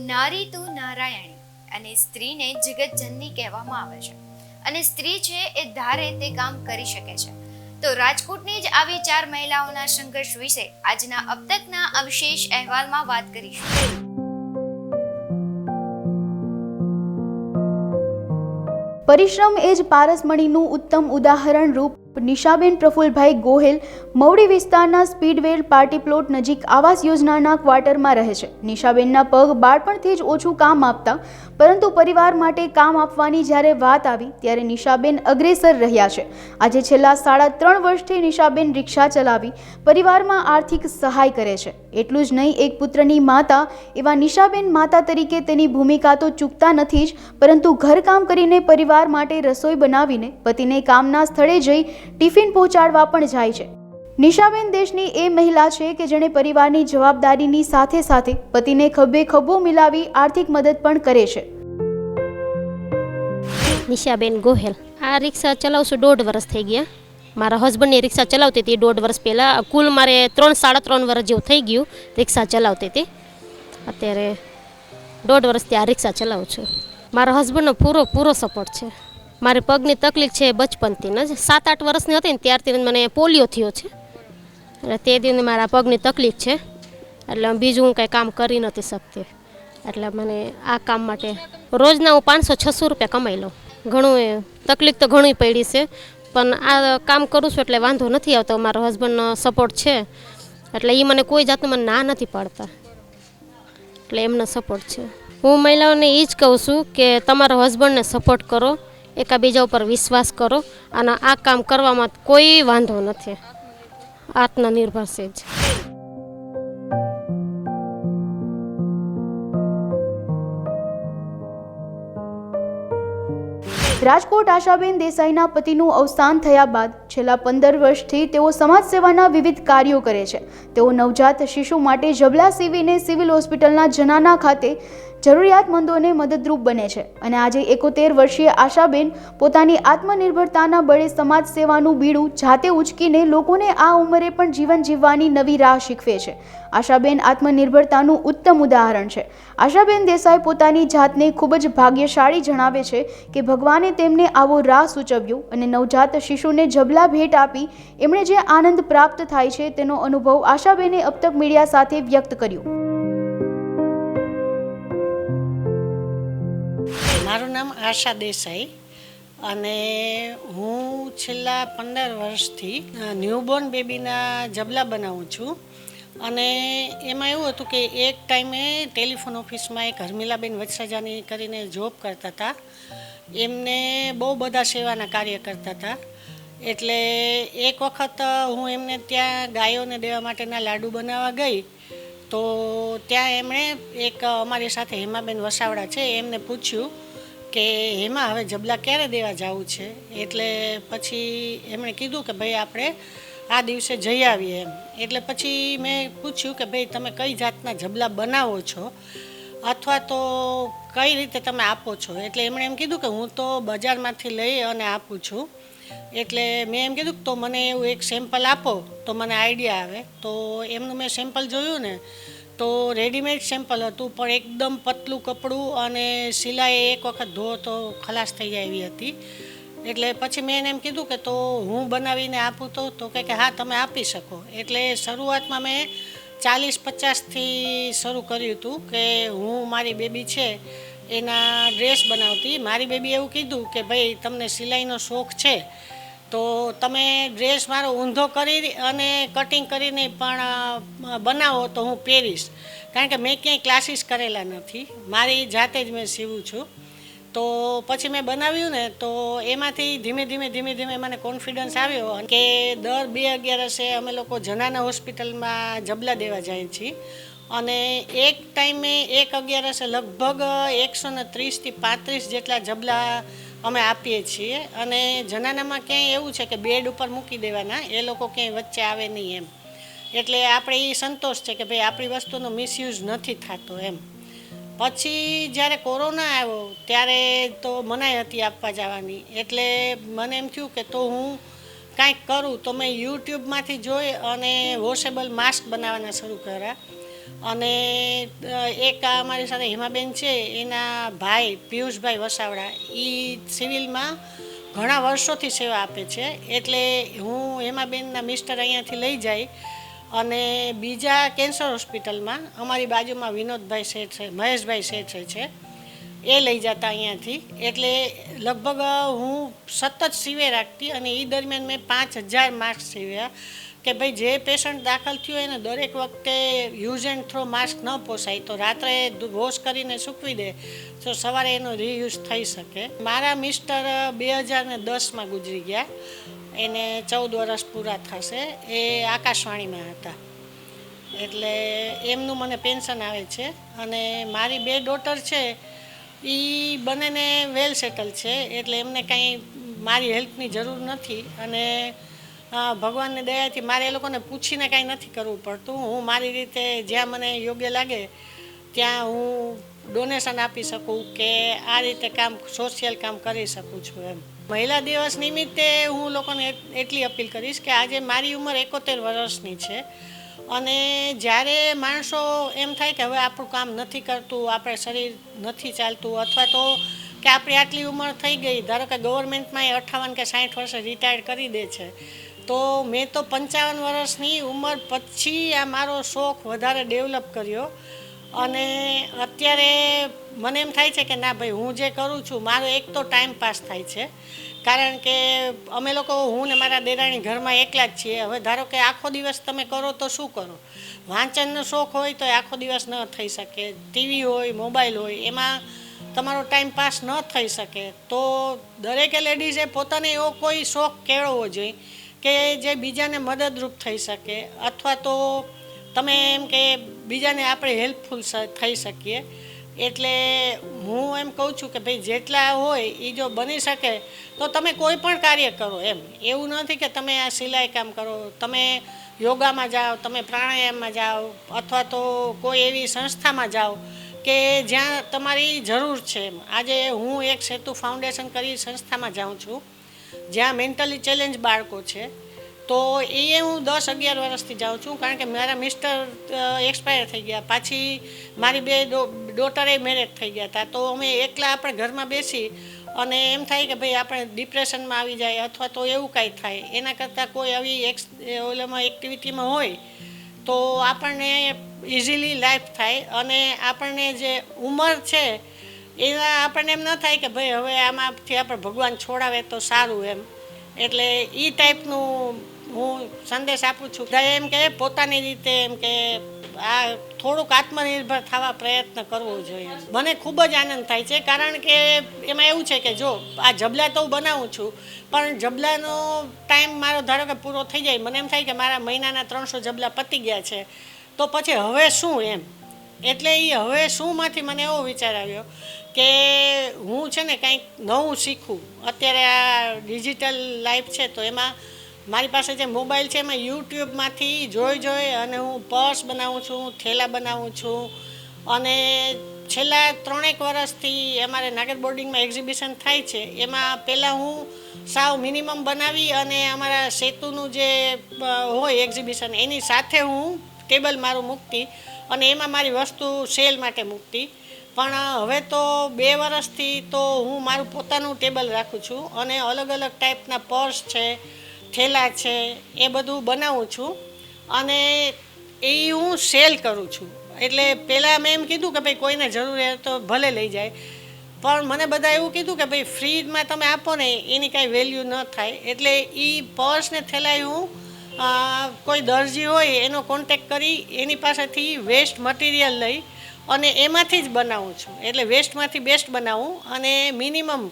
નારી તું નારાયણી અને સ્ત્રીને જગતજનની કહેવામાં આવે છે. અને સ્ત્રી છે એ ધારે તે કામ કરી શકે છે. તો રાજકોટની જ આવી ચાર મહિલાઓના સંઘર્ષ વિશે આજના અબતકના અવશેષ અહેવાલમાં વાત કરીશું. પરિશ્રમ એ જ પારસમણીનું ઉત્તમ ઉદાહરણ રૂપ નિશાબેન પ્રફુલભાઈ ગોહેલ મવડી વિસ્તારના સ્પીડવેલ પાર્ટી પ્લોટ નજીક આવાસ યોજનાના ક્વાર્ટરમાં રહે છે. નિશાબેનના પગ બાળપણથી જ ઓછું કામ આપતા, પરંતુ પરિવાર માટે કામ આપવાની જ્યારે વાત આવી, ત્યારે નિશાબેન અગ્રેસર રહ્યા છે. આજે છેલ્લા સાડા ત્રણ વર્ષથી નિશાબેન રિક્ષા ચલાવી પરિવારમાં આર્થિક સહાય કરે છે. એટલું જ નહીં, એક પુત્રની માતા, એવા નિશાબેન માતા તરીકે તેની ભૂમિકા તો ચૂકતા નથી જ, પરંતુ ઘરકામ કરીને પરિવાર માટે રસોઈ બનાવીને પતિને કામના સ્થળે જઈ ટિફિન પહોંચાડવા પણ જાય છે. નિશાબેન દેશની એ મહિલા છે કે જેણે પરિવારની જવાબદારીની સાથે સાથે પતિને ખભે ખભો મિલાવી આર્થિક મદદ પણ કરે છે. નિશાબેન ગોહેલ, આ રિક્ષા ચલાવશું દોઢ વર્ષ થઈ ગયા. મારા હસબન્ડની રિક્ષા ચલાવતી હતી દોઢ વર્ષ પહેલાં. કુલ મારે ત્રણ, સાડા ત્રણ વર્ષ જેવું થઈ ગયું રિક્ષા ચલાવતી હતી. અત્યારે દોઢ વર્ષથી આ રિક્ષા ચલાવું છું. મારા હસબન્ડનો પૂરો પૂરો સપોર્ટ છે. મારી પગની તકલીફ છે બચપનથી. જ સાત આઠ વર્ષની હતી ને ત્યારથી મને પોલિયો થયો છે. એટલે તે દિન મારા પગની તકલીફ છે. એટલે બીજું હું કાંઈ કામ કરી નથી શકતી. એટલે મને આ કામ માટે રોજના હું પાંચસો છસો રૂપિયા કમાઈ લઉં. ઘણું તકલીફ તો ઘણી પડી છે. પણ આ કામ કરું છું એટલે વાંધો નથી આવતો. મારો હસબન્ડનો સપોર્ટ છે. એટલે એ મને કોઈ જાતનું મને ના નથી પાડતા. એટલે એમનો સપોર્ટ છે. હું મહિલાઓને એ જ કહું છું કે તમારા હસબન્ડને સપોર્ટ કરો. એકાબીજા ઉપર વિશ્વાસ કરો અને આ કામ કરવામાં કોઈ વાંધો નથી. આત્મનિર્ભર છે જ રાજકોટ આશાબેન દેસાઈના પતિનું અવસાન થયા બાદ છેલ્લા પંદર વર્ષથી તેઓ સમાજ સેવાના વિવિધ કાર્યો કરે છે. તેઓ નવજાત શિશુ માટે જબલા સીવીને સિવિલ હોસ્પિટલના જનાના ખાતે જરૂરિયાતમંદોને મદદરૂપ બને છે. અને આજે એકોતેર વર્ષીય આશાબેન પોતાની આત્મનિર્ભરતાના બળે સમાજ સેવાનું બીડું જાતે ઉચકીને લોકોને આ ઉંમરે પણ જીવન જીવવાની નવી રાહ શીખવે છે. આશાબેન આત્મનિર્ભરતાનું ઉત્તમ ઉદાહરણ છે. આશાબેન દેસાઈ પોતાની જાતને ખૂબ જ ભાગ્યશાળી જણાવે છે કે ભગવાને તેમને આવો રાહ સૂચવ્યો અને નવજાત શિશુને જબલા ભેટ આપી એમણે જે આનંદ પ્રાપ્ત થાય છે તેનો અનુભવ આશાબેને અબતક મીડિયા સાથે વ્યક્ત કર્યો. મારું નામ આશા દેસાઈ અને હું છેલ્લા પંદર વર્ષથી ન્યૂબોર્ન બેબીના જબલા બનાવું છું. અને એમાં એવું હતું કે એક ટાઈમે ટેલિફોન ઓફિસમાં એક હરમિલાબેન વત્સજાની કરીને જોબ કરતા હતા. એમને બહુ બધા સેવાના કાર્ય કરતા હતા. એટલે એક વખત હું એમને ત્યાં ગાયોને દેવા માટેના લાડુ બનાવવા ગઈ તો ત્યાં એમણે એક અમારી સાથે હેમાબેન વસાવડા છે, એમને પૂછ્યું કે એમાં હવે જબલા ક્યારે દેવા જવું છે? એટલે પછી એમણે કીધું કે ભાઈ આપણે આ દિવસે જઈ આવીએ એમ. એટલે પછી મેં પૂછ્યું કે ભાઈ તમે કઈ જાતના જબલા બનાવો છો? અથવા તો કઈ રીતે તમે આપો છો? એટલે એમણે એમ કીધું કે હું તો બજારમાંથી લઈ અને આપું છું. એટલે મેં એમ કીધું કે તો મને એવું એક સેમ્પલ આપો, તો મને આઈડિયા આવે. તો એમનું મેં સેમ્પલ જોયું ને તો રેડીમેડ સેમ્પલ હતું, પણ એકદમ પતલું કપડું અને સિલાઈ એક વખત ધો તો ખલાસ થઈ એવી હતી. એટલે પછી મેં એમ કીધું કે તો હું બનાવીને આપું તો તો કે હા, તમે આપી શકો. એટલે શરૂઆતમાં મેં ચાલીસ પચાસથી શરૂ કર્યું હતું કે હું, મારી બેબી છે, એના ડ્રેસ બનાવતી. મારી બેબી એવું કીધું કે ભાઈ, તમને સિલાઈનો શોખ છે તો તમે ડ્રેસ મારો ઊંધો કરી અને કટિંગ કરીને પણ બનાવો તો હું પહેરીશ. કારણ કે મેં ક્યાંય ક્લાસીસ કરેલા નથી. મારી જાતે જ મેં સીવું છું. તો પછી મેં બનાવ્યું ને, તો એમાંથી ધીમે ધીમે ધીમે ધીમે મને કોન્ફિડન્સ આવ્યો કે દર બે અગિયારસે અમે લોકો જનાના હોસ્પિટલમાં જબલા દેવા જઈએ છીએ. અને એક ટાઈમે એક અગિયારસે લગભગ એકસો ને ત્રીસથી પાંત્રીસ જેટલા જબલા અમે આપીએ છીએ અને જનાનામાં ક્યાંય એવું છે કે બેડ ઉપર મૂકી દેવાના, એ લોકો ક્યાંય વચ્ચે આવે નહીં એમ. એટલે આપણે એ સંતોષ છે કે ભાઈ આપણી વસ્તુનો મિસયુઝ નથી થતો એમ. પછી જ્યારે કોરોના આવ્યો, ત્યારે તો મનાઈ હતી આપવા જવાની. એટલે મને એમ થયું કે તો હું કાંઈક કરું. તો મેં યુટ્યુબમાંથી જોઈ અને વોશેબલ માસ્ક બનાવવાના શરૂ કર્યા. અને એક આ અમારી સાથે હેમાબેન છે, એના ભાઈ પિયુષભાઈ વસાવડા એ સિવિલમાં ઘણા વર્ષોથી સેવા આપે છે. એટલે હું હેમાબેનના મિસ્ટર અહીંયાથી લઈ જાય અને બીજા કેન્સર હોસ્પિટલમાં અમારી બાજુમાં વિનોદભાઈ શેઠ છે, મહેશભાઈ શેઠ છે એ લઈ જતા અહીંયાથી. એટલે લગભગ હું સતત સીવે રાખતી અને એ દરમિયાન મેં પાંચ હજાર માસ્ક સીવ્યા. કે ભાઈ, જે પેશન્ટ દાખલ થયું એને દરેક વખતે યુઝ એન્ડ થ્રો માસ્ક ન પોસાય, તો રાત્રે વોશ કરીને સૂકવી દે, તો સવારે એનો રીયુઝ થઈ શકે. મારા મિસ્ટર બે હજાર ને દસમાં ગુજરી ગયા. એને ચૌદ વર્ષ પૂરા થશે. એ આકાશવાણીમાં હતા. એટલે એમનું મને પેન્શન આવે છે. અને મારી બે ડોટર છે એ બંનેને વેલ સેટલ છે. એટલે એમને કાંઈ મારી હેલ્પની જરૂર નથી. અને ભગવાનની દયાથી મારે એ લોકોને પૂછીને કાંઈ નથી કરવું પડતું. હું મારી રીતે જ્યાં મને યોગ્ય લાગે, ત્યાં હું ડોનેશન આપી શકું કે આ રીતે કામ સોશિયલ કામ કરી શકું છું એમ. મહિલા દિવસ નિમિત્તે હું લોકોને એટલી અપીલ કરીશ કે આજે મારી ઉંમર એકોતેર વર્ષની છે અને જ્યારે માણસો એમ થાય કે હવે આપણું કામ નથી કરતું, આપણે શરીર નથી ચાલતું, અથવા તો કે આપણી આટલી ઉંમર થઈ ગઈ, ધારો કે ગવર્મેન્ટમાં એ અઠ્ઠાવન કે સાઠ વર્ષે રિટાયર્ડ કરી દે છે તો મેં તો પંચાવન વર્ષની ઉંમર પછી આ મારો શોખ વધારે ડેવલપ કર્યો. અને અત્યારે મને એમ થાય છે કે ના ભાઈ, હું જે કરું છું, મારો એક તો ટાઈમ પાસ થાય છે. કારણ કે અમે લોકો, હું ને મારા દેરાણી ઘરમાં એકલા જ છીએ. હવે ધારો કે આખો દિવસ તમે કરો તો શું કરો? વાંચનનો શોખ હોય તો આખો દિવસ ન થઈ શકે. ટીવી હોય મોબાઈલ હોય, એમાં તમારો ટાઈમ પાસ ન થઈ શકે. તો દરેકે લેડીઝે પોતાને એવો કોઈ શોખ કેળવવો જોઈએ. કે જે બીજાને મદદરૂપ થઈ શકે અથવા તો તમે એમ કે બીજાને આપણે હેલ્પફુલ થઈ શકીએ. એટલે હું એમ કહું છું કે ભાઈ જેટલા હોય એ જો બની શકે તો તમે કોઈ પણ કાર્ય કરો એમ. એવું નથી કે તમે આ સિલાઈ કામ કરો. તમે યોગામાં જાઓ, તમે પ્રાણાયામમાં જાઓ અથવા તો કોઈ એવી સંસ્થામાં જાઓ કે જ્યાં તમારી જરૂર છે એમ. આજે હું એક સેતુ ફાઉન્ડેશન કરી સંસ્થામાં જાઉં છું. જ્યાં મેન્ટલી ચેલેન્જ બાળકો છે, તો એ હું દસ અગિયાર વર્ષથી જાઉં છું, કારણ કે મારા મિસ્ટર એક્સપાયર થઈ ગયા. પાછી મારી બે ડોટરે મેરેજ થઈ ગયા હતા. તો અમે એકલા આપણે ઘરમાં બેસી અને એમ થાય કે ભાઈ આપણે ડિપ્રેશનમાં આવી જાય અથવા તો એવું કાંઈ થાય. એના કરતાં કોઈ આવી એક્સ ઓલામાં એક્ટિવિટીમાં હોય, તો આપણને ઇઝીલી લાઈફ થાય અને આપણને જે ઉંમર છે એના આપણને એમ ન થાય કે ભાઈ હવે આમાંથી આપણે ભગવાન છોડાવે તો સારું એમ. એટલે એ ટાઈપનું હું સંદેશ આપું છું. બધા એમ કે પોતાની રીતે એમ કે આ થોડુંક આત્મનિર્ભર થવા પ્રયત્ન કરવો જોઈએ મને ખૂબ જ આનંદ થાય છે, કારણ કે એમાં એવું છે કે જો આ જબલા તો હું બનાવું છું, પણ જબલાનો ટાઈમ મારો ધારો કે પૂરો થઈ જાય, મને એમ થાય કે મારા મહિનાના ત્રણસો જબલા પતી ગયા છે, તો પછી હવે શું એમ? એટલે એ હવે શુંમાંથી મને એવો વિચાર આવ્યો કે હું છે ને કંઈક નવું શીખું. અત્યારે આ ડિજિટલ લાઈફ છે તો એમાં મારી પાસે જે મોબાઈલ છે એમાં યુટ્યુબમાંથી જોઈ જોઈ અને હું પર્સ બનાવું છું, થેલા બનાવું છું. અને છેલ્લા ત્રણેક વર્ષથી અમારે નાગર બોર્ડિંગમાં એક્ઝિબિશન થાય છે. એમાં પહેલાં હું સાવ મિનિમમ બનાવી અને અમારા સેતુનું જે હોય એક્ઝિબિશન, એની સાથે હું ટેબલ મારું મૂકતી અને એમાં મારી વસ્તુ સેલ માટે મૂકતી. પણ હવે તો બે વર્ષથી તો હું મારું પોતાનું ટેબલ રાખું છું અને અલગ અલગ ટાઈપના પર્સ છે, થેલા છે, એ બધું બનાવું છું. અને એ હું સેલ કરું છું. એટલે પહેલાં મેં એમ કીધું કે ભાઈ કોઈને જરૂર હોય તો ભલે લઈ જાય. પણ મને બધા એવું કીધું કે ભાઈ ફ્રીમાં તમે આપો ને, એની કાંઈ વેલ્યુ ન થાય. એટલે એ પર્સ ને થેલાય હું કોઈ દરજી હોય એનો કોન્ટેક કરી એની પાસેથી વેસ્ટ મટીરિયલ લઈ અને એમાંથી જ બનાવું છું. એટલે વેસ્ટમાંથી બેસ્ટ બનાવું અને મિનિમમ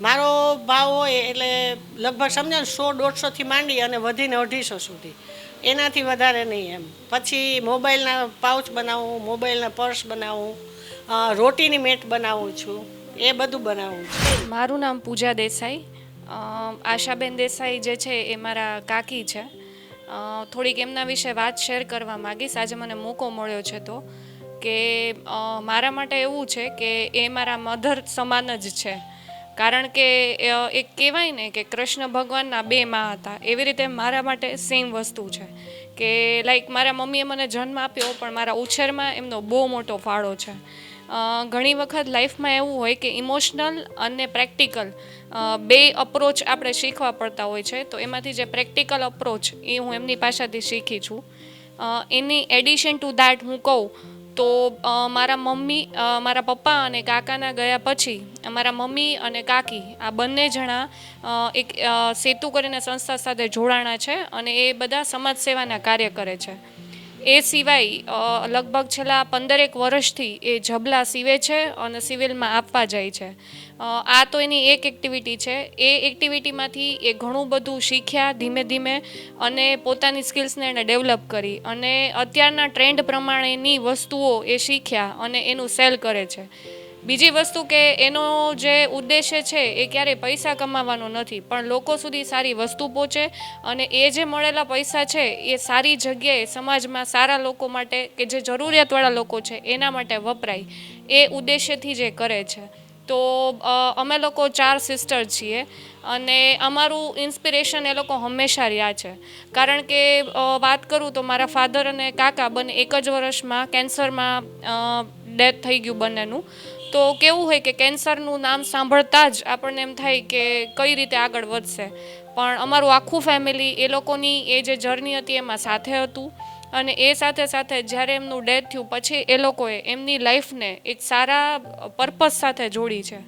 મારો ભાવ હોય એટલે લગભગ સમજો ને સો દોઢસોથી માંડી અને વધીને અઢીસો સુધી. એનાથી વધારે નહીં એમ. પછી મોબાઈલના પાઉચ બનાવું, મોબાઈલના પર્સ બનાવું રોટીની મેટ બનાવું છું. એ બધું બનાવું છું. મારું નામ પૂજા દેસાઈ. આશાબેન દેસાઈ જે છે એ મારા કાકી છે. થોડીક એમના વિશે વાત શેર કરવા માગીશ. આજે મને મોકો મળ્યો છે તો. કે મારા માટે એવું છે કે એ મારા મધર સમાન જ છે. કારણ કે એક કહેવાય ને કે કૃષ્ણ ભગવાનના બે માં હતા. એવી રીતે મારા માટે સેમ વસ્તુ છે. કે લાઈક મારા મમ્મીએ મને જન્મ આપ્યો, પણ મારા ઉછેરમાં એમનો બહુ મોટો ફાળો છે. ઘણી વખત લાઈફમાં એવું હોય કે ઇમોશનલ અને પ્રેક્ટિકલ બે અપ્રોચ આપણે શીખવા પડતા હોય છે. તો એમાંથી જે પ્રેક્ટિકલ અપ્રોચ એ હું એમની પાસેથી શીખી છું. એની એડિશન ટુ દેટ હું કહું તો મારા મમ્મી મારા પપ્પા અને કાકાના ગયા પછી, મારા મમ્મી અને કાકી, આ બંને જણા એક સેતુ કરીને સંસ્થા સાથે જોડાણા છે અને એ બધા સમાજ સેવાના કાર્ય કરે છે. એ સિવાય લગભગ છેલ્લા પંદરેક વર્ષથી એ જબલા સીવે છે અને સિવિલમાં આપવા જાય છે. આ તો એની એક એક્ટિવિટી છે. એ એક્ટિવિટીમાંથી એ ઘણું બધું શીખ્યા ધીમે ધીમે અને પોતાની સ્કિલ્સને એને ડેવલપ કરી અને અત્યારના ટ્રેન્ડ પ્રમાણેની વસ્તુઓ એ શીખ્યા અને એનું સેલ કરે છે. બીજી વસ્તુ કે એનો જે ઉદ્દેશ્ય છે એ ક્યારેય પૈસા કમાવાનો નથી, પણ લોકો સુધી સારી વસ્તુ પહોંચે અને એ જે મળેલા પૈસા છે એ સારી જગ્યાએ સમાજમાં સારા લોકો માટે કે જે જરૂરિયાતવાળા લોકો છે એના માટે વપરાય. એ ઉદ્દેશ્યથી જે કરે છે. તો અમે લોકો ચાર સિસ્ટર છીએ અને અમારું ઇન્સ્પિરેશન એ લોકો હંમેશા રહ્યા છે. કારણ કે વાત કરું તો મારા ફાધર અને કાકા બંને એક જ વર્ષમાં કેન્સરમાં ડેથ થઈ ગયું બંનેનું. તો કેવું હોય કે કેન્સરનું નામ સાંભળતા જ આપણને એમ થાય કે કઈ રીતે આગળ વધશે. પણ અમારું આખું ફેમિલી એ લોકોની એ જે જર્ની હતી એમાં સાથે હતું. અને એ સાથે સાથે જ્યારે એમનું ડેથ થયું, પછી એ લોકોએ એમની લાઈફને એક સારા પર્પઝ સાથે જોડી છે.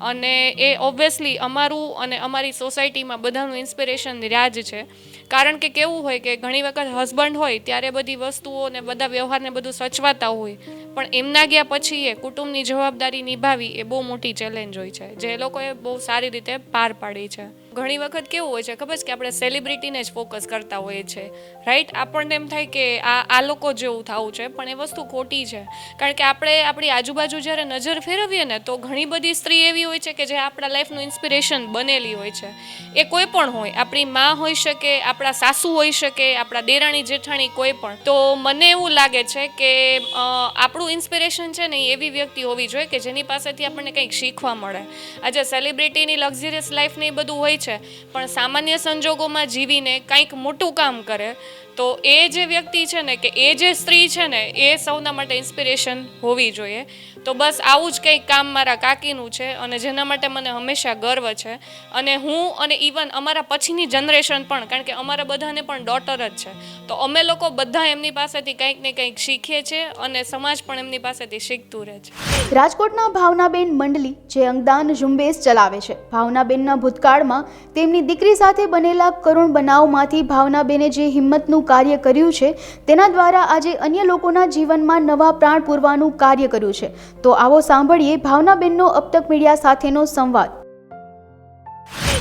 અને એ ઓબ્વિયસલી અમારું અને અમારી સોસાયટીમાં બધાનું ઇન્સ્પિરેશન રાજ છે. કારણ કે કેવું હોય કે ઘણી વખત હસબન્ડ હોય ત્યારે બધી વસ્તુઓ ને બધા વ્યવહારને બધું સચવાતા હોય, પણ એમના ગયા પછી એ કુટુંબની જવાબદારી નિભાવી એ બહુ મોટી ચેલેન્જ હોય છે, જે લોકોએ બહુ સારી રીતે પાર પાડી છે. ઘણી વખત કેવું હોય છે, ખબર છે કે આપણે સેલિબ્રિટીને જ ફોકસ કરતા હોઈએ છીએ રાઈટ આપણને એમ થાય કે આ આ લોકો જેવું થવું છે, પણ એ વસ્તુ ખોટી છે. કારણ કે આપણે આપણી આજુબાજુ જ્યારે નજર ફેરવીએ ને, તો ઘણી બધી સ્ત્રી એવી હોય છે કે જે આપણા લાઈફનું ઇન્સ્પિરેશન બનેલી હોય છે. એ કોઈ પણ હોય, આપણી માં હોઈ શકે, આપણા સાસુ હોઈ શકે, આપણા દેરાણી જેઠાણી કોઈ પણ. તો મને એવું લાગે છે કે આપણું ઇન્સ્પિરેશન છે ને એવી વ્યક્તિ હોવી જોઈએ કે જેની પાસેથી આપણને કંઈક શીખવા મળે. આજે સેલિબ્રિટીની લક્ઝરિયસ લાઈફ ને એ બધું હોય છે. પણ સામાન્ય સંજોગોમાં જીવીને કંઈક મોટું કામ કરે તો એ જે વ્યક્તિ છે ને કે એ જે સ્ત્રી છે ને, એ સૌના માટે ઇન્સ્પિરેશન હોવી જોઈએ. તો બસ આવું જ કંઈક કામ મારા કાકીનું છે અને જેના માટે મને હંમેશા ગર્વ છે. અને હું અને ઇવન અમારા પછીની જનરેશન પણ, કારણ કે અમારા બધાને પણ ડોટર જ છે. તો અમે લોકો બધા એમની પાસેથી કંઈક ને કંઈક શીખીએ છીએ અને સમાજ પણ એમની પાસેથી શીખતું રહે છે. રાજકોટના ભાવનાબેન મંડલી જે અંગદાન ઝુંબેશ ચલાવે છે. ભાવનાબેનના ભૂતકાળમાં તેમની દીકરી સાથે બનેલા કરુણ બનાવમાંથી ભાવનાબેને જે હિંમતનું કાર્ય કર્યું છે. તેના દ્વારા આજે અન્ય લોકોના જીવનમાં નવા પ્રાણ પૂરવાનું કાર્ય કર્યું છે. તો આવો સાંભળીએ ભાવનાબેનનો અપતક મીડિયા સાથેનો સંવાદ.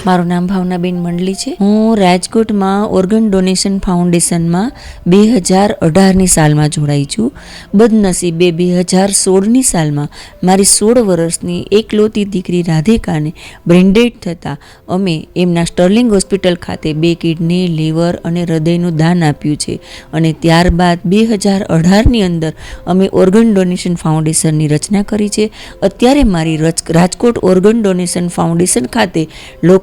મારું નામ ભાવનાબેન મંડલી છે. હું રાજકોટમાં ઓર્ગન ડોનેશન ફાઉન્ડેશનમાં બે હજાર અઢારની સાલમાં જોડાઈ છું. બદનસીબે બે હજાર સોળની સાલમાં મારી સોળ વર્ષની એકલોતી દીકરી રાધિકાને બ્રેન્ડેડ થતાં અમે એમના સ્ટર્લિંગ હોસ્પિટલ ખાતે બે કિડની, લીવર અને હૃદયનું દાન આપ્યું છે. અને ત્યારબાદ બે હજાર અઢારની અંદર અમે ઓર્ગન ડોનેશન ફાઉન્ડેશનની રચના કરી છે. અત્યારે મારી રાજકોટ ઓર્ગન ડોનેશન ફાઉન્ડેશન ખાતે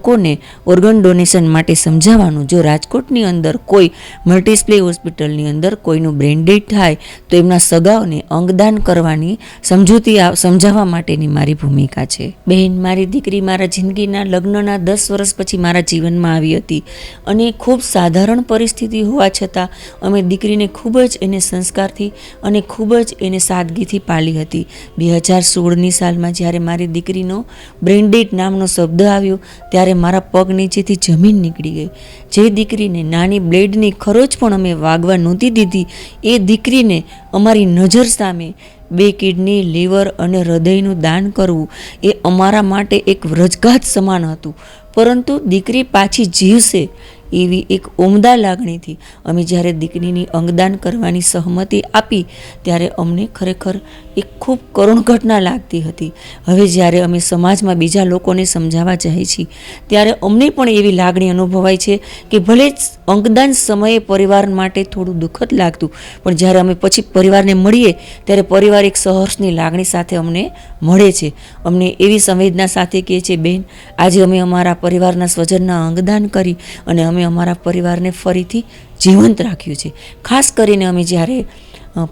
લોકોને ઓર્ગન ડોનેશન માટે સમજાવવાનું. જો રાજકોટની અંદર કોઈ મલ્ટીસ્પ્લે હોસ્પિટલની અંદર કોઈનું બ્રેન્ડેડ થાય, તો એમના સગાઓને અંગદાન કરવાની સમજૂતી સમજાવવા માટેની મારી ભૂમિકા છે. બહેન, મારી દીકરી, મારા જિંદગીના લગ્નના દસ વર્ષ પછી મારા જીવનમાં આવી હતી અને ખૂબ સાધારણ પરિસ્થિતિ હોવા છતાં અમે દીકરીને ખૂબ જ એને સંસ્કારથી અને ખૂબ જ એને સાદગીથી પાલી હતી. બે હજાર સોળની સાલમાં જ્યારે મારી દીકરીનો બ્રેન્ડેડ નામનો શબ્દ આવ્યો, ત્યારે મારા પગ નીચેથી જમીન નીકળી ગઈ. જે દીકરીને નાની બ્લેડની ખરોચ પણ અમે વાગવા નહોતી દીધી, એ દીકરીને અમારી નજર સામે બે કિડની, લીવર અને હૃદયનું દાન કરવું, એ અમારા માટે એક વ્રજઘાત સમાન હતું. પરંતુ દીકરી પાછી જીવશે એવી એક ઉમદા લાગણીથી અમે જ્યારે દીકરીની અંગદાન કરવાની સહમતિ આપી, ત્યારે અમને ખરેખર એક ખૂબ કરુણ ઘટના લાગતી હતી. હવે જ્યારે અમે સમાજમાં બીજા લોકોને સમજાવવા જાય છીએ, ત્યારે અમને પણ એવી લાગણી અનુભવાય છે કે ભલે જ અંગદાન સમયે પરિવાર માટે થોડું દુઃખદ લાગતું, પણ જ્યારે અમે પછી પરિવારને મળીએ, ત્યારે પરિવાર એક સહર્ષની લાગણી સાથે અમને મળે છે. અમને એવી સંવેદના સાથે કહે છે, બેન, આજે અમે અમારા પરિવારના સ્વજનના અંગદાન કરી અને અમે અમે અમારા પરિવારને ફરીથી જીવંત રાખ્યું છે. ખાસ કરીને અમે જ્યારે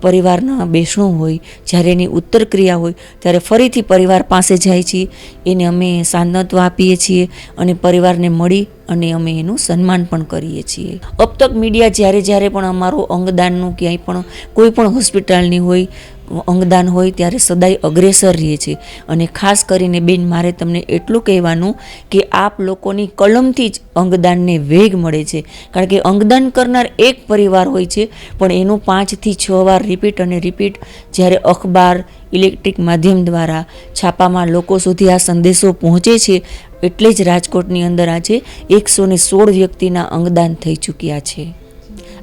પરિવારના બેસણું હોય, જ્યારે એની ઉત્તર ક્રિયા હોય, ત્યારે ફરીથી પરિવાર પાસે જાય છીએ. એને અમે સાંત્વત્વ આપીએ છીએ અને પરિવારને મળી અને અમે એનું સન્માન પણ કરીએ છીએ. અબ તક મીડિયા જ્યારે જ્યારે પણ અમારું અંગદાનનું ક્યાંય પણ કોઈ પણ હોસ્પિટલની હોય અંગદાન હોય ત્યારે સદાય અગ્રેસર રહીએ છીએ અને ખાસ કરીને બેન, મારે તમને એટલું કહેવાનું કે આપ લોકોની કલમથી જ અંગદાનને વેગ મળે છે. કારણ કે અંગદાન કરનાર એક પરિવાર હોય છે, પણ એનું પાંચથી છ વાર રિપીટ અને રિપીટ જ્યારે અખબાર ઇલેક્ટ્રિક માધ્યમ દ્વારા છાપામાં લોકો સુધી આ સંદેશો પહોંચે છે, એટલે જ રાજકોટની અંદર આજે એકસો સોળ વ્યક્તિના અંગદાન થઈ ચૂક્યા છે.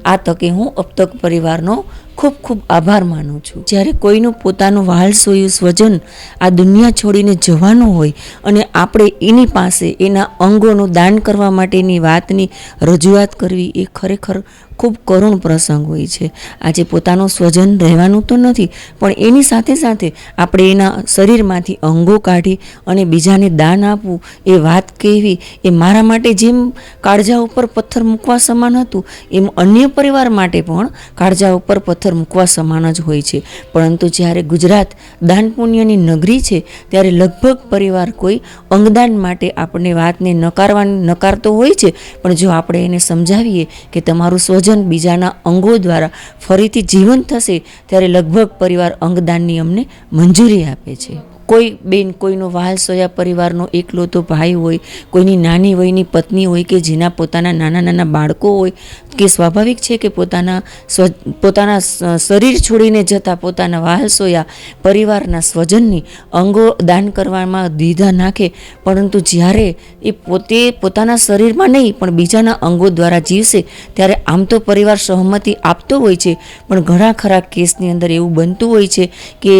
આ તકે હું અબતક પરિવારનો ખૂબ ખૂબ આભાર માનું છું. જ્યારે કોઈનું પોતાનું વાલ સોયું સ્વજન આ દુનિયા છોડીને જવાનું હોય અને આપણે એની પાસે એના અંગોનું દાન કરવા માટેની વાતની રજૂઆત કરવી એ ખરેખર ખૂબ કરુણ પ્રસંગ હોય છે. આજે પોતાનું સ્વજન રહેવાનું તો નથી, પણ એની સાથે સાથે આપણે એના શરીરમાંથી અંગો કાઢી અને બીજાને દાન આપવું એ વાત કહેવી એ મારા માટે જેમ કાળજા ઉપર પથ્થર મૂકવા સમાન હતું, એમ અન્ય પરિવાર માટે પણ કાળજા ઉપર પથ્થર મૂકવા સમાન જ હોય છે. પરંતુ જ્યારે ગુજરાત દાન પુણ્યની નગરી છે, ત્યારે લગભગ પરિવાર કોઈ અંગદાન માટે આપણને વાતને નકારવાની નકારતો હોય છે. પણ જો આપણે એને સમજાવીએ કે તમારું સ્વજન બીજાના અંગો દ્વારા ફરીથી જીવંત થશે, ત્યારે લગભગ પરિવાર અંગદાનની અમને મંજૂરી આપે છે. કોઈ બેન કોઈનો વાહલ સોયા પરિવારનો એકલો તો ભાઈ હોય, કોઈની નાની વયની પત્ની હોય કે જેના પોતાના નાના નાના બાળકો હોય, કે સ્વાભાવિક છે કે પોતાના સ્વ, પોતાના શરીર છોડીને જતા પોતાના વાહલ સોયા પરિવારના સ્વજનની અંગો દાન કરવામાં દીધા નાખે, પરંતુ જ્યારે એ પોતે પોતાના શરીરમાં નહીં, પણ બીજાના અંગો દ્વારા જીવશે, ત્યારે આમ તો પરિવાર સહમતિ આપતો હોય છે, પણ ઘણા ખરા કેસની અંદર એવું બનતું હોય છે કે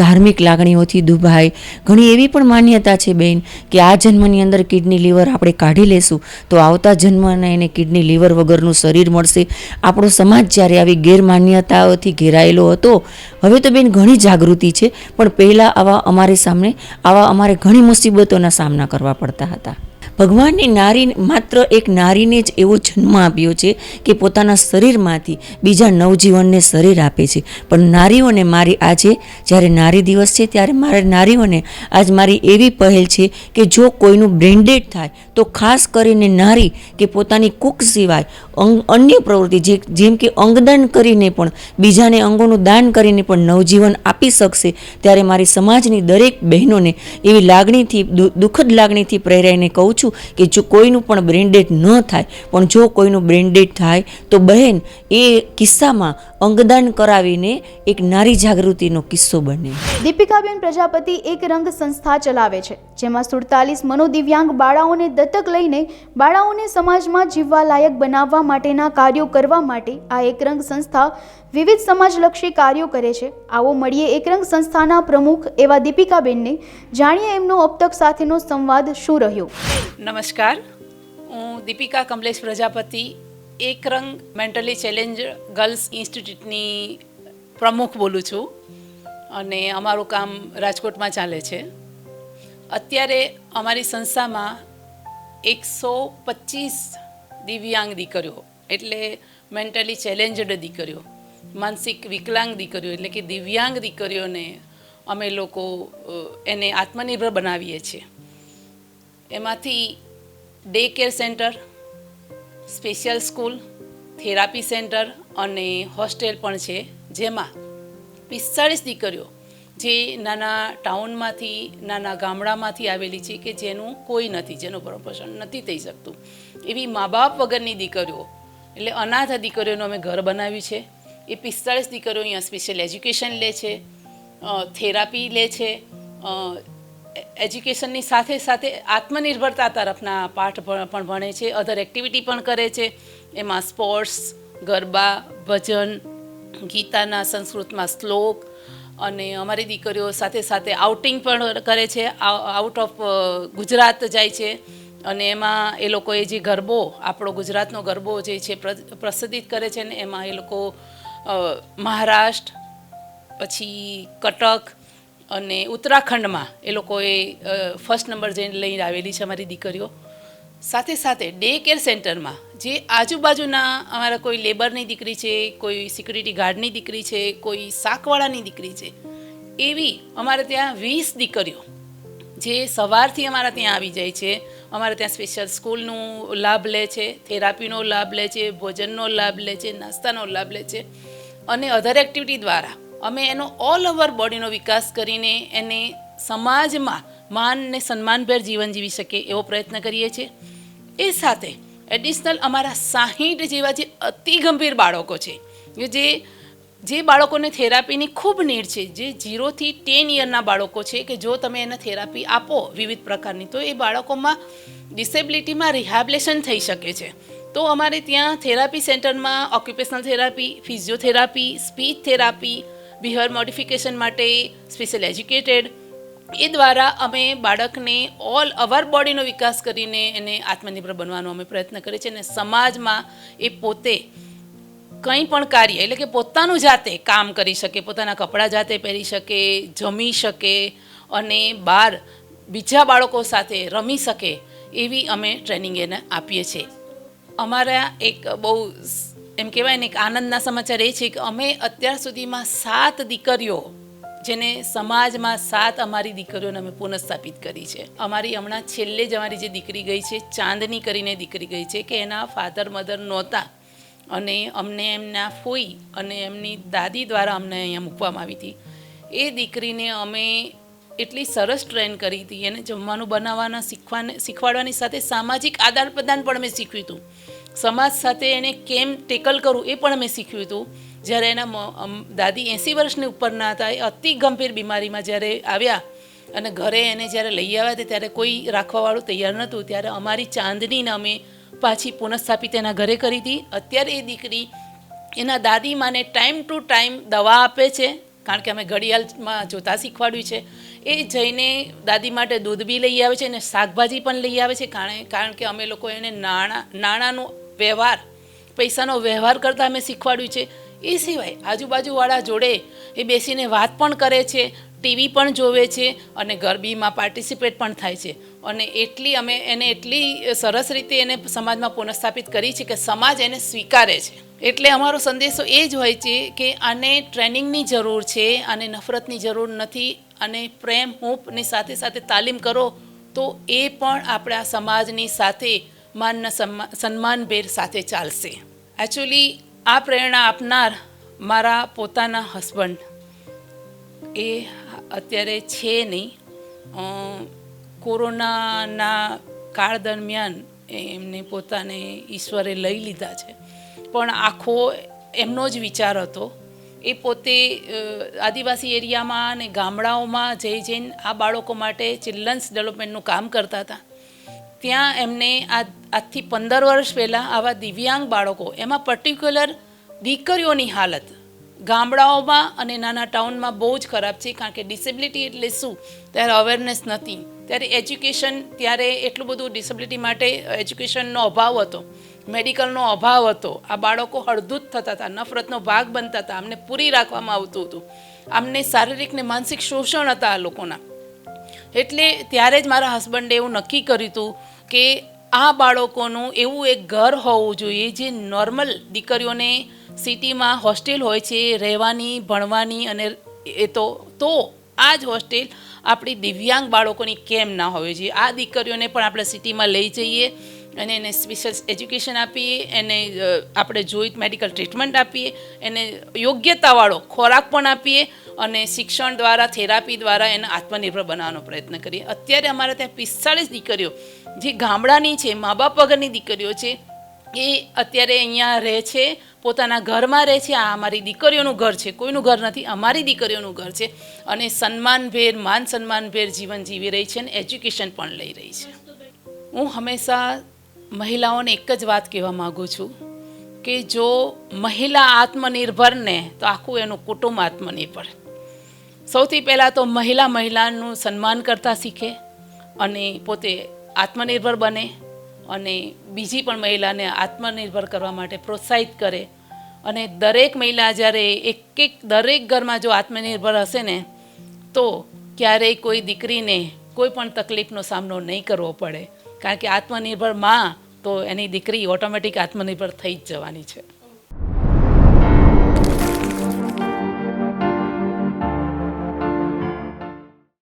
ધાર્મિક લાગણીઓથી દુભાય ઘણી એવી પણ માન્યતા છે બેન કે આ જન્મની અંદર કિડની લીવર આપણે કાઢી લેશું તો આવતા જન્મને એને કિડની લીવર વગરનું શરીર મળશે. આપણો સમાજ જ્યારે આવી ગેરમાન્યતાઓથી ઘેરાયેલો હતો, હવે તો બેન ઘણી જાગૃતિ છે, પણ પહેલાં આવા અમારી સામે, આવા અમારે ઘણી મુસીબતોના સામના કરવા પડતા હતા. ભગવાનની નારી માત્ર એક નારીને જ એવો જન્મ આપ્યો છે કે પોતાના શરીરમાંથી બીજા નવજીવનને શરીર આપે છે. પણ નારીઓને મારી આજે જ્યારે નારી દિવસ છે ત્યારે મારે નારીઓને આજ મારી એવી પહેલ છે કે જો કોઈનું બ્રેન્ડેડ થાય તો ખાસ કરીને નારી કે પોતાની કુક સિવાય અન્ય પ્રવૃત્તિ જે, જેમ કે અંગદાન કરીને પણ, બીજાને અંગોનું દાન કરીને પણ નવજીવન આપી શકશે, ત્યારે મારી સમાજની દરેક બહેનોને એવી લાગણીથી દુઃખદ લાગણીથી પ્રેરાઈને કહું છું કે જો કોઈનું પણ બ્રેન્ડેડ ન થાય, પણ જો કોઈનું બ્રેન્ડેડ થાય, તો બહેન એ કિસ્સામાં અંગદાન કરાવીને એક નારી જાગૃતિનો કિસ્સો બને. દીપિકાબેન પ્રજાપતિ એક રંગ સંસ્થા ચલાવે છે, જેમાં સુડતાલીસ મનોદિવ્યાંગ બાળાઓને દત્તક લઈને બાળાઓને સમાજમાં જીવવા લાયક બનાવવા માટેના કાર્યો કરવા માટે આ એકરંગ સંસ્થા વિવિધ સમાજલક્ષી કાર્યો કરે છે. આવો મળીએ એકરંગ સંસ્થાના પ્રમુખ એવા દીપિકાબેનને. જાણીએ એમનો અપતક સાથેનો સંવાદ શું રહ્યો? નમસ્કાર. હું દીપિકા કમલેશ પ્રજાપતિ, એક રંગ મેન્ટલી ચેલેન્જ ગર્લ્સ ઇન્સ્ટિટ્યૂટની પ્રમુખ બોલું છું અને અમારું કામ રાજકોટમાં ચાલે છે. અત્યારે અમારી સંસ્થામાં એકસો પચીસ દિવ્યાંગ દીકરીઓ, એટલે મેન્ટલી ચેલેન્જડ દીકરીઓ, માનસિક વિકલાંગ દીકરીઓ, એટલે કે દિવ્યાંગ દીકરીઓને અમે લોકો એને આત્મનિર્ભર બનાવીએ છીએ. એમાંથી day care centre, special school, therapy centre અને હોસ્ટેલ પણ છે, જેમાં પિસ્તાળીસ દીકરીઓ જે નાના ટાઉનમાંથી, નાના ગામડામાંથી આવેલી છે કે જેનું કોઈ નથી, જેનું પ્રમોશન નથી થઈ શકતું. એવી મા બાપ વગરની દીકરીઓ, એટલે અનાથ દીકરીઓનું અમે ઘર બનાવ્યું છે. એ પિસ્તાળીસ દીકરીઓ અહીંયા સ્પેશિયલ એજ્યુકેશન લે છે થેરાપી લે છે એજ્યુકેશનની સાથે સાથે આત્મનિર્ભરતા તરફના પાઠ પણ ભણે છે અધર એક્ટિવિટી પણ કરે છે. એમાં સ્પોર્ટ્સ ગરબા, ભજન, ગીતાના સંસ્કૃતમાં શ્લોક અને અમારી દીકરીઓ સાથે સાથે આઉટિંગ પણ કરે છે આઉટ ઓફ ગુજરાત જાય છે. અને એમાં એ લોકોએ જે ગરબો, આપણો ગુજરાતનો ગરબો જે છે પ્ર- પ્રસિદ્ધિત કરે છે ને, એમાં એ લોકો મહારાષ્ટ્ર, પછી કટક અને ઉત્તરાખંડમાં એ લોકોએ ફર્સ્ટ નંબર જઈને લઈને આવેલી છે અમારી દીકરીઓ. સાથે સાથે ડે કેર સેન્ટરમાં જે આજુબાજુના અમારા કોઈ લેબરની દીકરી છે, કોઈ સિક્યુરિટી ગાર્ડની દીકરી છે, કોઈ શાકવાળાની દીકરી છે, એવી અમારે ત્યાં વીસ દીકરીઓ, જે સવારથી અમારા ત્યાં આવી જાય છે. અમારે ત્યાં સ્પેશિયલ સ્કૂલનું લાભ લે છે થેરાપીનો લાભ લે છે, ભોજનનો લાભ લે છે, નાસ્તાનો લાભ લે છે. અને અધર એક્ટિવિટી દ્વારા અમે એનો ઓલ ઓવર બોડીનો વિકાસ કરીને એને સમાજમાં માન ને સન્માનભેર જીવન જીવી શકે એવો પ્રયત્ન કરીએ છીએ. એ સાથે એડિશનલ અમારા સાહીઠ જેવા જે અતિ ગંભીર બાળકો છે કે જે જે બાળકોને થેરાપીની ખૂબ નીડ છે, જે ઝીરોથી ટેન યરના બાળકો છે કે જો તમે એને થેરાપી આપો વિવિધ પ્રકારની, તો એ બાળકોમાં ડિસેબિલિટીમાં રિહેબિલેશન થઈ શકે છે. તો અમારે ત્યાં થેરાપી સેન્ટરમાં occupational therapy physiotherapy speech therapy behaviour modification માટે સ્પેશિયલ એજ્યુકેટેડ એ દ્વારા અમે બાળકને ઓલ અવર બોડીનો વિકાસ કરીને એને આત્મનિર્ભર બનવાનો અમે પ્રયત્ન કરીએ છીએ અને સમાજમાં એ પોતે કંઈ પણ કાર્ય, એટલે કે પોતાનું જાતે કામ કરી શકે, પોતાના કપડાં જાતે પહેરી શકે, જમી શકે અને બહાર બીજા બાળકો સાથે રમી શકે એવી અમે ટ્રેનિંગ એને આપીએ છીએ. અમારા એક બહુ એમ કહેવાય ને એક આનંદના સમાચાર એ છે કે અમે અત્યાર સુધીમાં સાત દીકરીઓ જેને સમાજમાં સાત અમારી દીકરીઓને અમે પુનઃસ્થાપિત કરી છે. અમારી હમણાં છેલ્લે જ અમારી જે દીકરી ગઈ છે, ચાંદની કરીને દીકરી ગઈ છે કે એના ફાધર મધર નહોતા. અને અમને એમના ફોઈ અને એમની દાદી દ્વારા અમને અહીંયા મૂકવામાં આવી હતી. એ દીકરીને અમે એટલી સરસ ટ્રેન કરી હતી, એને જમવાનું બનાવવાના શીખવાને, શીખવાડવાની સાથે સામાજિક આદાન પ્રદાન પણ મેં શીખ્યું હતું. સમાજ સાથે એને કેમ ટેકલ કરવું એ પણ મેં શીખ્યું હતું. જ્યારે એના દાદી એંસી વર્ષની ઉપરના હતા, એ અતિ ગંભીર બીમારીમાં જ્યારે આવ્યા અને ઘરે એને જ્યારે લઈ આવ્યા હતા ત્યારે કોઈ રાખવાવાળું તૈયાર નહોતું. ત્યારે અમારી ચાંદનીને અમે પાછી પુનઃસ્થાપિત એના ઘરે કરી હતી. અત્યારે એ દીકરી એના દાદી માને ટાઈમ ટુ ટાઈમ દવા આપે છે, કારણ કે અમે ઘડિયાળમાં જોતા શીખવાડ્યું છે. એ જઈને દાદી માટે દૂધ બી લઈ આવે છે અને શાકભાજી પણ લઈ આવે છે કારણ કારણ કે અમે લોકો એને નાણાં, નાણાંનો વ્યવહાર, પૈસાનો વ્યવહાર કરતાં અમે શીખવાડ્યું છે. એ સિવાય આજુબાજુવાળા જોડે એ બેસીને વાત પણ કરે છે, ટીવી પણ જોવે છે અને ગરબીમાં પાર્ટિસિપેટ પણ થાય છે. અને એટલી અમે એને એટલી સરસ રીતે એને સમાજમાં પુનઃસ્થાપિત કરી છે કે સમાજ એને સ્વીકારે છે. એટલે અમારો સંદેશો એ જ હોય છે કે આને ટ્રેનિંગની જરૂર છે આને નફરતની જરૂર નથી અને પ્રેમ, હૂંફની સાથે સાથે તાલીમ કરો તો એ પણ આપણા સમાજની સાથે માનના સન્મા- સન્માનભેર સાથે ચાલશે. એકચ્યુઅલી આ પ્રેરણા આપનાર મારા પોતાના હસબન્ડ એ અત્યારે છે નહીં. કોરોનાના કાળ દરમિયાન એમને પોતાને ઈશ્વરે લઈ લીધા છે. પણ આખો એમનો જ વિચાર હતો. એ પોતે આદિવાસી એરિયામાં અને ગામડાઓમાં જઈ જઈને આ બાળકો માટે ચિલ્ડ્રન્સ ડેવલપમેન્ટનું કામ કરતા હતા. ત્યાં એમને આજથી પંદર વર્ષ પહેલાં આવા દિવ્યાંગ બાળકો, એમાં પર્ટિક્યુલર દીકરીઓની હાલત. ગામડાઓમાં અને નાના ટાઉનમાં બહુ જ ખરાબ છે, કારણ કે ડિસેબિલિટી એટલે શું? ત્યારે અવેરનેસ નથી. ત્યારે એજ્યુકેશન ત્યારે એટલું બધું ડિસેબિલિટી માટે એજ્યુકેશનનો અભાવ હતો. મેડિકલનો અભાવ હતો. આ બાળકો હળદૂત થતા હતા, નફરતનો ભાગ બનતા હતા અમને પૂરી રાખવામાં આવતું હતું. અમને શારીરિક ને માનસિક શોષણ હતા આ લોકોના. એટલે ત્યારે જ મારા હસબન્ડે એવું નક્કી કર્યું હતું કે આ બાળકોનું એવું એક ઘર હોવું જોઈએ જે નોર્મલ દીકરીઓને સિટીમાં હોસ્ટેલ હોય છે, રહેવાની, ભણવાની અને એ તો તો આ જ હોસ્ટેલ આપણી દિવ્યાંગ બાળકોની કેમ ના હોવી જોઈએ. આ દીકરીઓને પણ આપણે સિટીમાં લઈ જઈએ. અને એને સ્પેશિયલ એજ્યુકેશન આપીએ, એને આપણે જોઈત મેડિકલ ટ્રીટમેન્ટ આપીએ, એને યોગ્યતાવાળો ખોરાક પણ આપીએ અને શિક્ષણ દ્વારા થેરાપી દ્વારા એને આત્મનિર્ભર બનાવવાનો પ્રયત્ન કરીએ. અત્યારે અમારે ત્યાં પિસ્તાળીસ દીકરીઓ, જે ગામડાની છે મા બાપ વગરની દીકરીઓ છે, એ અત્યારે અહીંયા રહે છે, પોતાના ઘરમાં રહે છે. આ અમારી દીકરીઓનું ઘર છે, કોઈનું ઘર નથી, અમારી દીકરીઓનું ઘર છે અને સન્માનભેર, માન સન્માનભેર જીવન જીવી રહી છે અને એજ્યુકેશન પણ લઈ રહી છે. હું હંમેશા મહિલાઓને એક જ વાત કહેવા માગું છું કે જો મહિલા આત્મનિર્ભર ને તો આખું એનું કુટુંબ આત્મનિર્ભર. સૌથી પહેલાં તો મહિલા મહિલાનું સન્માન કરતા શીખે અને પોતે આત્મનિર્ભર બને અને બીજી પણ મહિલાને આત્મનિર્ભર કરવા માટે પ્રોત્સાહિત કરે. અને દરેક મહિલા જ્યારે એક એક દરેક ઘરમાં જો આત્મનિર્ભર હશે ને, તો ક્યારેય કોઈ દીકરીને કોઈ પણ તકલીફનો સામનો નહીં કરવો પડે. કારણ કે આત્મનિર્ભરમાં તો એની દીકરી ઓટોમેટિક આત્મનિર્ભર થઈ જ જવાની છે.